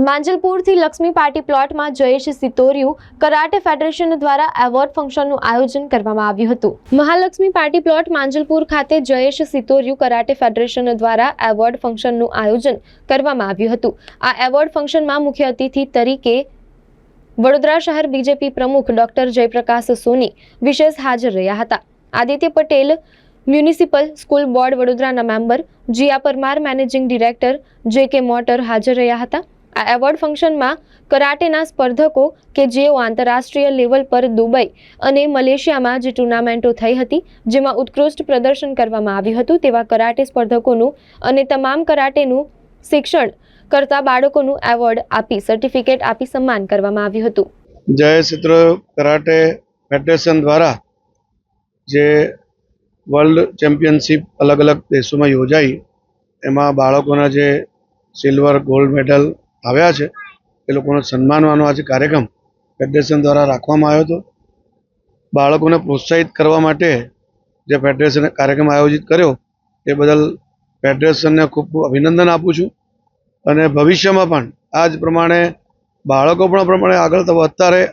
માંજલપુરથી Lakshmi party પ્લોટમાં Jayesh સિતોરિયું karate federation દ્વારા award ફંક્શનનું આયોજન કરવામાં આવ્યું હતું. મહાલક્ષ્મી પાર્ટી પ્લોટ માંજલપુર ખાતે જયેશ સિતોરિયું કરાટે ફેડરેશન દ્વારા એવોર્ડ ફંક્શનનું આયોજન કરવામાં આવ્યું હતું. આ એવોર્ડ ફંક્શનમાં મુખ્ય અતિથિ તરીકે વડોદરા શહેર બીજેપી પ્રમુખ ડોક્ટર જયપ્રકાશ સોની વિશેષ હાજર રહ્યા હતા. Aditya Patel municipal school board વડોદરાના member, Jiya Parmar managing director, J K motor હાજર રહ્યા હતા. આ એવોર્ડ ફંક્શનમાં કરાટેના સ્પર્ધકો કે જેઓ આંતરરાષ્ટ્રીય લેવલ પર દુબઈ અને મલેશિયામાં જે ટુર્નામેન્ટો થઈ હતી, જેમાં ઉત્કૃષ્ટ પ્રદર્શન કરવામાં આવ્યું હતું, તેવા કરાટે સ્પર્ધકોનું અને તમામ કરાટેનું શિક્ષણ કરતા બાળકોનું એવોર્ડ આપી, સર્ટિફિકેટ આપી સન્માન કરવામાં આવ્યું હતું. જય સિત્ર કરાટે ફેડરેશન દ્વારા જે વર્લ્ડ ચેમ્પિયનશિપ અલગ અલગ દેશોમાં યોજાઈ, એમાં બાળકોના જે સિલ્વર, ગોલ્ડ મેડલ આવ્યા છે, એ લોકોને સન્માનવાનો આજે કાર્યક્રમ ફેડરેશન દ્વારા રાખવામાં આવ્યો હતો. બાળકોને પ્રોત્સાહિત કરવા માટે જે ફેડરેશને કાર્યક્રમ આયોજિત કર્યો, એ બદલ ફેડરેશનને ખૂબ ખૂબ અભિનંદન આપું છું. અને ભવિષ્યમાં પણ આ જ પ્રમાણે બાળકો પણ પ્રમાણે આગળ વધતા રહે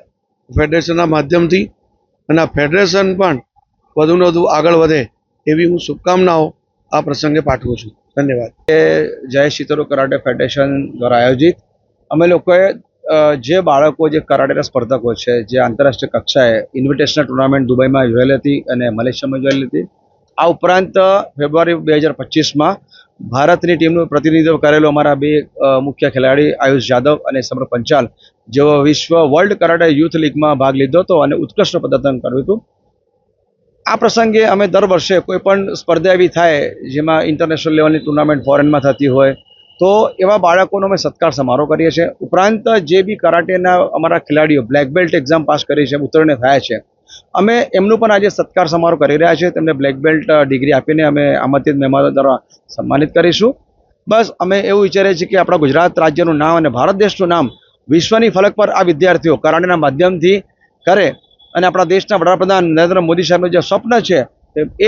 ફેડરેશનના માધ્યમથી. અને આ ફેડરેશન પણ વધુને વધુ આગળ વધે એવી હું શુભકામનાઓ આ પ્રસંગે પાઠવું છું. ધન્યવાદ. જય શીતરો કરાટે ફેડરેશન દ્વારા આયોજિત. અમે લોકોએ જે બાળકો, જે કરાટેના સ્પર્ધકો છે, જે આંતરરાષ્ટ્રીય કક્ષાએ ઇન્વિટેશનલ ટુર્નામેન્ટ દુબઈમાં યોજાયેલી હતી અને મલેશિયામાં યોજાયેલી હતી, આ ઉપરાંત ફેબ્રુઆરી બે હજાર પચીસમાં ભારતની ટીમનું પ્રતિનિધિત્વ કરેલું અમારા બે મુખ્ય ખેલાડી આયુષ જાદવ અને સમ્ર પંચાલ, જેઓ વિશ્વ વર્લ્ડ કરાટે યુથ લીગમાં ભાગ લીધો હતો અને ઉત્કૃષ્ટ પ્રદર્શન કર્યું હતું. આ પ્રસંગે અમે દર વર્ષે કોઈ પણ સ્પર્ધા એવી થાય જેમાં ઇન્ટરનેશનલ લેવલની ટુર્નામેન્ટ ફોરેનમાં થતી હોય, તો એવા બાળકોનો અમે સત્કાર સમારોહ કરીએ છીએ. ઉપરાંત જે બી કરાટેના અમારા ખેલાડીઓ બ્લેક બેલ્ટ એક્ઝામ પાસ કરી છે, ઉત્તીર્ણ થયા છે, અમે એમનું પણ આજે સત્કાર સમારોહ કરી રહ્યા છીએ. તેમને બ્લેક બેલ્ટ ડિગ્રી આપીને અમે આમંત્રિત મહેમાનો દ્વારા સન્માનિત કરીશું. બસ, અમે એવું વિચારીએ છીએ કે આપણા ગુજરાત રાજ્યનું નામ અને ભારત દેશનું નામ વિશ્વની ફલક પર આ વિદ્યાર્થીઓ કરાટેના માધ્યમથી કરે. અને આપણા દેશના વડાપ્રધાન નરેન્દ્ર મોદી સાહેબનું જે સ્વપ્ન છે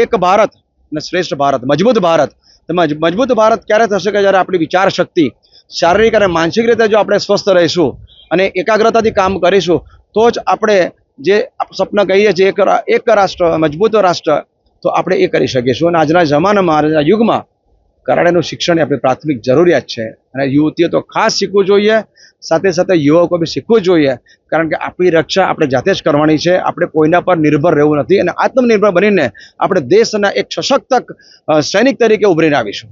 એક ભારત અને શ્રેષ્ઠ ભારત, મજબૂત ભારત. તેમજ મજબૂત ભારત ક્યારે થશે કે જ્યારે આપણી વિચાર શક્તિ શારીરિક અને માનસિક રીતે જો આપણે સ્વસ્થ રહીશું અને એકાગ્રતાથી કામ કરીશું, તો જ આપણે જે સ્વપ્ન કહીએ છીએ એક એક રાષ્ટ્ર, મજબૂત રાષ્ટ્ર, તો આપણે એ કરી શકીશું અને આજના જમાનામાં, આજના યુગમાં કરાડેનું શિક્ષણ એ આપણી પ્રાથમિક જરૂરિયાત છે. અને યુવતીઓ તો ખાસ શીખવું જોઈએ સાથે સાથે યુવકો બી શીખવું જોઈએ. કારણ કે આપણી રક્ષા આપણે જાતે જ કરવાની છે. આપણે કોઈના પર નિર્ભર રહેવું નથી. અને આત્મનિર્ભર બનીને આપણે દેશના એક સશક્ત સૈનિક તરીકે ઉભરીને આવીશું.